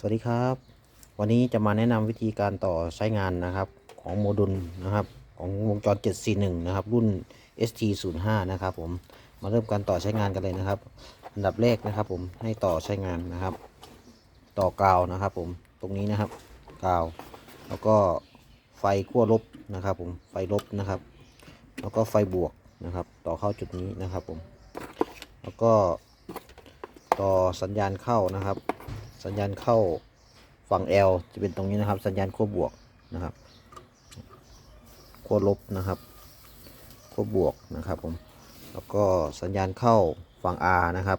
สวัสดีครับ วันนี้จะมาแนะนำวิธีการต่อใช้งานนะครับของโมดูลนะครับของวงจร 741 นะครับ รุ่น ST05 นะครับผมมาเริ่มการต่อใช้งานกันเลยนะครับ อันดับแรกนะครับผมให้ต่อใช้งานนะครับ ต่อกาวนะครับผมตรงนี้นะครับกาว แล้วก็ไฟขั้วลบนะครับผมไฟลบนะครับ แล้วก็ไฟบวกนะครับ ต่อเข้าจุดนี้นะครับผมแล้วก็ต่อสัญญาณเข้านะครับ สัญญาณเข้าฝั่ง L จะเป็นตรงนี้นะครับ สัญญาณขั้วบวกนะครับขั้วลบนะครับขั้วบวกนะครับผมแล้วก็สัญญาณเข้าฝั่ง R นะครับ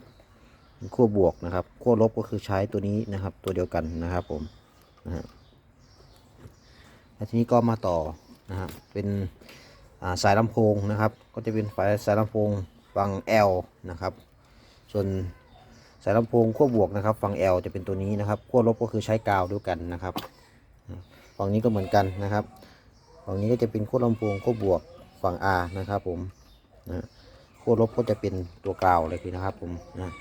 ขั้วบวกนะครับขั้วลบก็คือใช้ตัวนี้นะครับ ตัวเดียวกันนะครับผมนะฮะแล้วทีนี้ก็มาต่อนะฮะเป็นาสายลำโพงนะครับ ก็จะเป็นสายลำโพงฝั่ง L นะครับ ส่วน สายลำโพงขั้วบวกนะครับ ฝั่ง L จะเป็นตัวนี้นะครับขั้วลบก็คือใช้กาวด้วยกันนะครับ ฝั่งนี้ก็เหมือนกันนะครับ ฝั่งนี้ก็จะเป็นขั้วลำโพงขั้วบวกฝั่ง R นะครับผมนะขั้วลบก็จะเป็นตัวกาวเลยนะครับผมนะ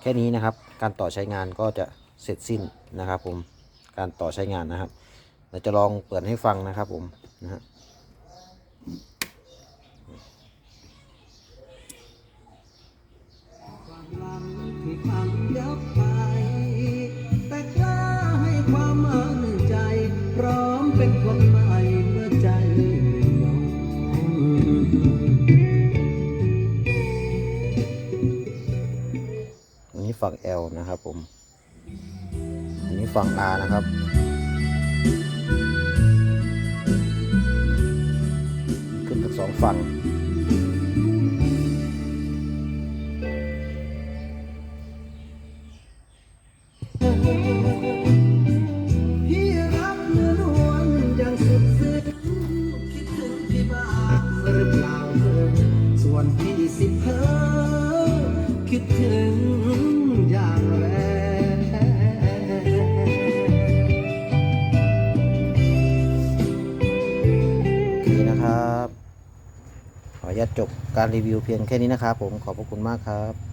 แค่นี้นะครับ การต่อใช้งานก็จะเสร็จสิ้นนะครับผม การต่อใช้งานนะครับเราจะลองเปิดให้ฟังนะครับผมนะฮะ ความมั่นใจ พร้อมเป็นคนใหม่เมื่อใจยอมอันนี้ฝั่ง L นะครับผม อันนี้ฝั่ง R นะครับขึ้นทั้งสองฝั่ง อนที่สิเพ้อคิดถึงอย่างแรงดีนะครับ ขออนุญาตจบการรีวิวเพียงแค่นี้นะครับผมขอบพระคุณมากครับ